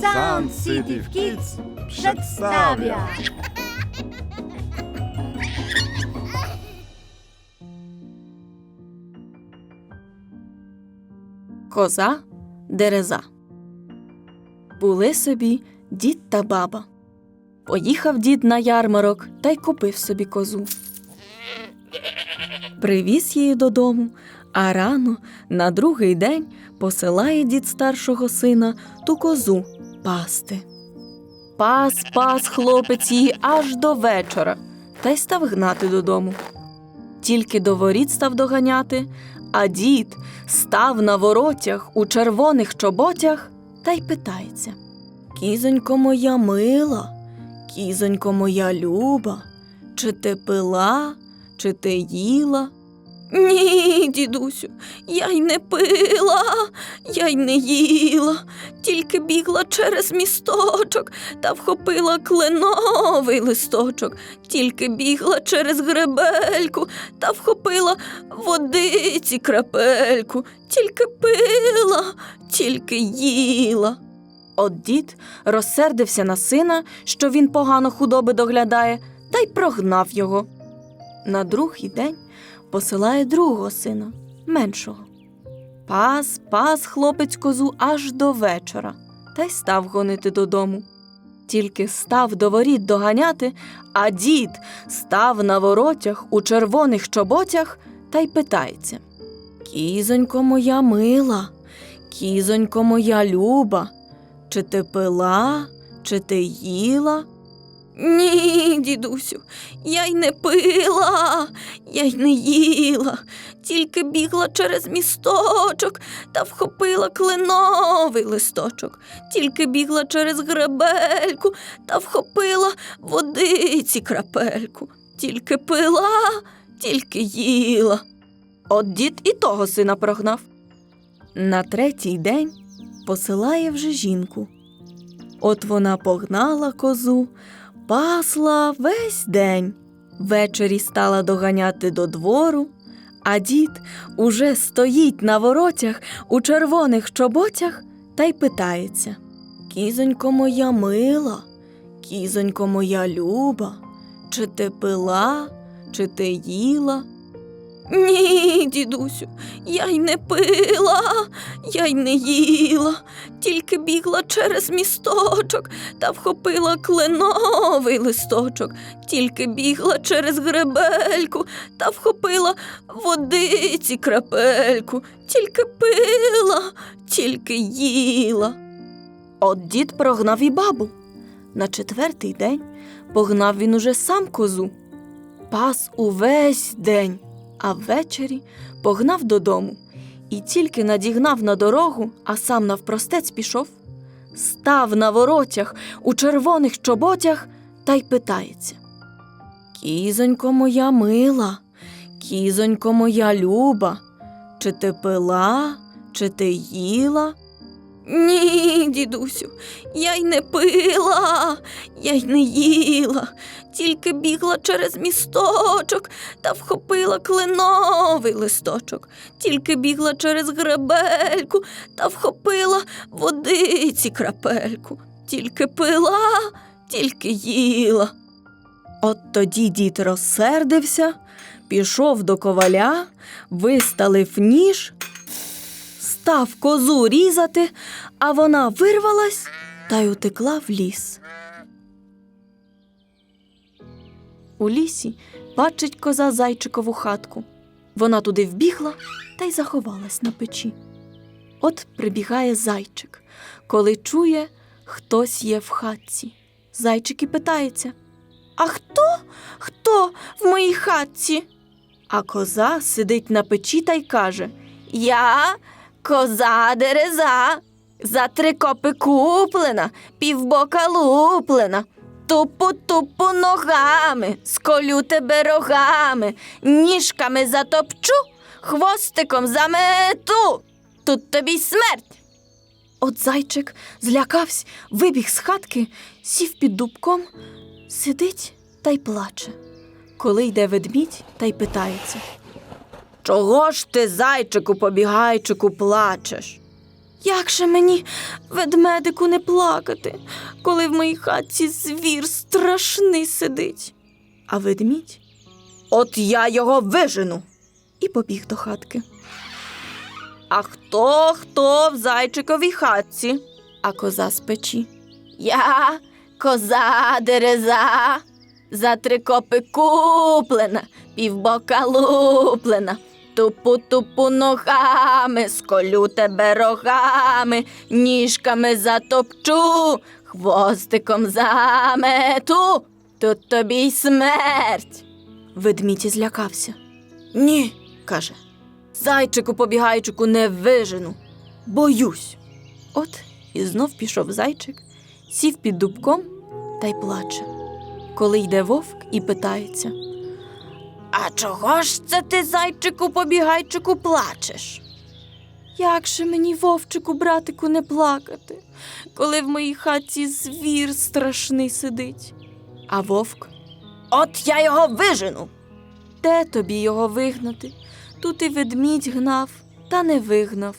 Sun City Kids przedstawia Коза дереза. Були собі дід та баба. Поїхав дід на ярмарок та й купив собі козу. Привіз її додому, а рано на другий день посилає дід старшого сина ту козу пасти. Пас, пас хлопець її аж до вечора та й став гнати додому. Тільки до воріт став доганяти, а дід став на воротях у червоних чоботях та й питається: Кізонько моя мила, кізонько моя люба, чи ти пила, чи ти їла? Ні, дідусю, я й не пила, я й не їла, тільки бігла через місточок та вхопила кленовий листочок, тільки бігла через гребельку та вхопила водиці крапельку, тільки пила, тільки їла. От дід розсердився на сина, що він погано худоби доглядає, та й прогнав його. На другий день посилає другого сина, меншого. Пас, пас хлопець козу аж до вечора, та й став гонити додому. Тільки став до воріт доганяти, а дід став на воротях у червоних чоботях та й питається: Кізонько моя мила, кізонько моя люба, чи ти пила, чи ти їла? Ні, дідусю, я й не пила, я й не їла, тільки бігла через місточок та вхопила кленовий листочок, тільки бігла через гребельку та вхопила водиці крапельку, тільки пила, тільки їла. От дід і того сина прогнав. На третій день посилає вже жінку. От вона погнала козу, пасла весь день. Ввечері стала доганяти до двору, а дід уже стоїть на воротях у червоних чоботях та й питається: Кізонько моя мила, кізонько моя люба, чи ти пила, чи ти їла? Ні, дідусю, я й не пила, я й не їла, тільки бігла через місточок та вхопила кленовий листочок, тільки бігла через гребельку та вхопила водиці крапельку, тільки пила, тільки їла. От дід прогнав і бабу. На четвертий день погнав він уже сам козу. Пас увесь день, а ввечері погнав додому і тільки надігнав на дорогу, а сам навпростець пішов, став на воротях у червоних чоботях та й питається: Кізонько моя мила, кізонько моя люба, чи ти пила, чи ти їла? Ні, дідусю, я й не пила, я й не їла, тільки бігла через місточок та вхопила кленовий листочок, тільки бігла через гребельку та вхопила водиці крапельку, тільки пила, тільки їла. От тоді дід розсердився, пішов до коваля, виставив ніж, став козу різати, а вона вирвалась та й утекла в ліс. У лісі бачить коза зайчикову хатку. Вона туди вбігла та й заховалась на печі. От прибігає зайчик, коли чує, хтось є в хатці. Зайчик і питається: А хто? Хто в моїй хатці? А коза сидить на печі та й каже: Я коза дереза, за три копи куплена, півбока луплена. Тупу тупу ногами, сколю тебе рогами, ніжками затопчу, хвостиком замету. Тут тобі й смерть. От зайчик злякався, вибіг з хатки, сів під дубком, сидить та й плаче. Коли йде ведмідь та й питається. Чого ж ти, зайчику, побігайчику, плачеш? Як же мені, ведмедику, не плакати, коли в моїй хатці звір страшний сидить? А ведмідь? От я його вижену. І побіг до хатки. А хто хто в зайчиковій хатці? А коза з печі. Я коза дереза, за три копи куплена, півбока луплена. Тупу тупу ногами, сколю тебе рогами, ніжками затопчу, хвостиком замету, тут тобі й смерть. Ведмідь злякався. Ні, каже. Зайчику побігайчику не вижену. Боюсь. От і знов пішов зайчик, сів під дубком та й плаче. Коли йде вовк і питається. А чого ж це ти, зайчику побігайчику, плачеш? Як же мені, вовчику, братику, не плакати, коли в моїй хаті звір страшний сидить? А вовк. От я його вижену. Де тобі його вигнати? Тут і ведмідь гнав, та не вигнав.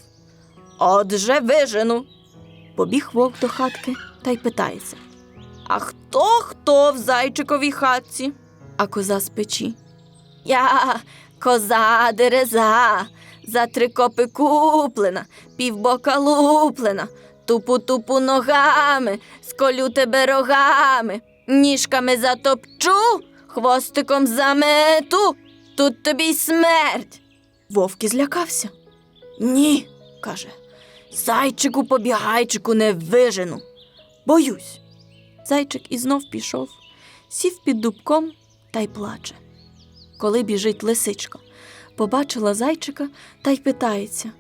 Отже, вижену. Побіг вовк до хатки та й питається. А хто хто в зайчиковій хатці? А коза з печі. Я коза дереза, за три копи куплена, півбока луплена, тупу тупу ногами, сколю тебе рогами, ніжками затопчу, хвостиком замету, тут тобі й смерть. Вовк злякався. Ні, каже, зайчику побігайчику не вижену. Боюсь. Зайчик і знов пішов, сів під дубком та й плаче. Коли біжить лисичка, побачила зайчика та й питається: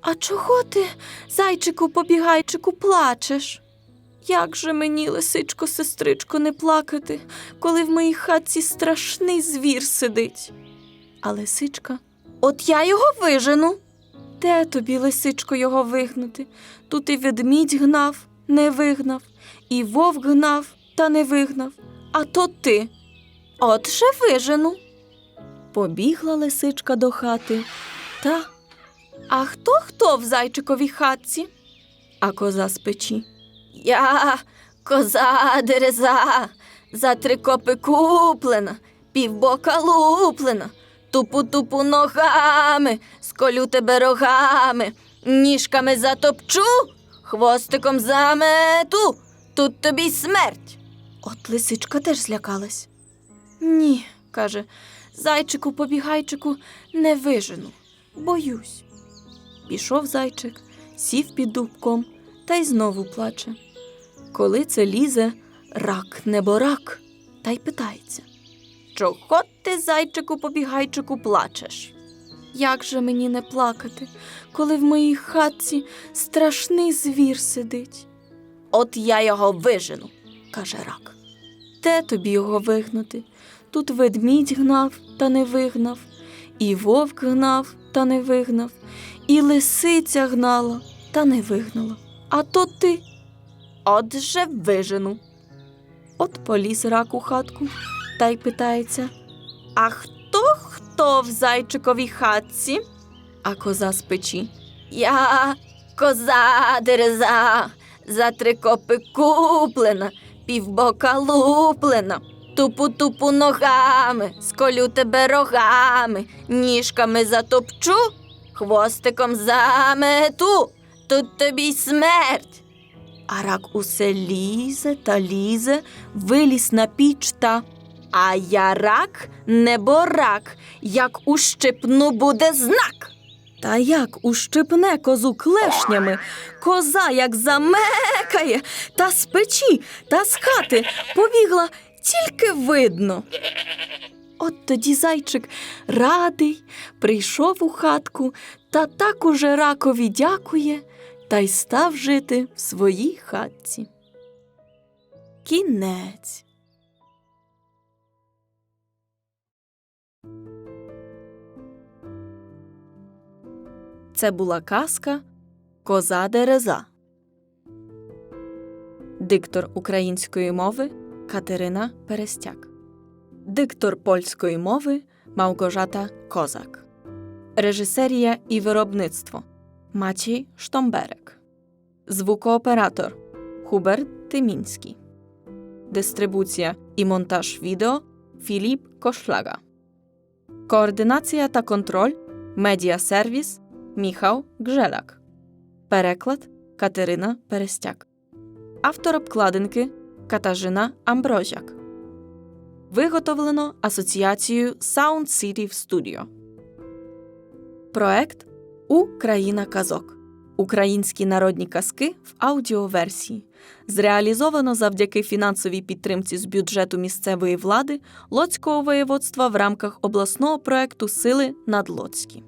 А чого ти, зайчику побігайчику, плачеш? Як же мені, лисичко, сестричко, не плакати, коли в моїй хатці страшний звір сидить? А лисичка, от я його вижену. Де тобі, лисичко, його вигнати? Тут і ведмідь гнав, не вигнав, і вовк гнав та не вигнав. А то ти. От же вижену. Побігла лисичка до хати. Та. А хто хто в зайчиковій хатці? А коза з печі. Я коза дереза, за три копи куплена, півбока луплена, тупу тупу ногами, сколю тебе рогами, ніжками затопчу, хвостиком замету, тут тобі й смерть. От лисичка теж злякалась. Ні, каже, зайчику побігайчику не вижену, боюсь. Пішов зайчик, сів під дубком та й знову плаче. Коли це лізе, рак неборак, та й питається. Чого ти, зайчику побігайчику, плачеш? Як же мені не плакати, коли в моїй хатці страшний звір сидить? От я його вижену, каже рак. Де тобі його вигнати? Тут ведмідь гнав та не вигнав, і вовк гнав та не вигнав, і лисиця гнала та не вигнала. А то ти. Отже вижену. От поліз рак у хатку та й питається: А хто хто в зайчиковій хатці? А коза з печі. Я коза дереза, за три копи куплена, півбока луплена, тупу тупу ногами, сколю тебе рогами, ніжками затопчу, хвостиком замету, тут тобі й смерть. А рак усе лізе та лізе, виліз на піч та. А я рак, неборак, як ущипну буде знак. Та як ущипне козу клешнями, коза як замекає, та з печі, та з хати побігла тільки видно. От тоді зайчик радий, прийшов у хатку та так уже ракові дякує, та й став жити в своїй хатці. Кінець. Це була казка Коза Дереза. Диктор української мови Катерина Перестяк. Диктор польської мови Мałgorzata Козак. Режисерія і виробництво Maciej Sztomberek. Звукооператор Hubert Тимінський. Дистрибуція і монтаж відео Філіп Кошлага. Координація та контроль Медіасервіс Міхał Гжелак. Переклад Катерина Перестяк. Автор обкладинки Катажина Амброзяк. Виготовлено Асоціацією Sound City Studio. Проект Україна казок. Українські народні казки в аудіоверсії. Зреалізовано завдяки фінансовій підтримці з бюджету місцевої влади Лоцького воєводства в рамках обласного проекту Сили над Лоцькі.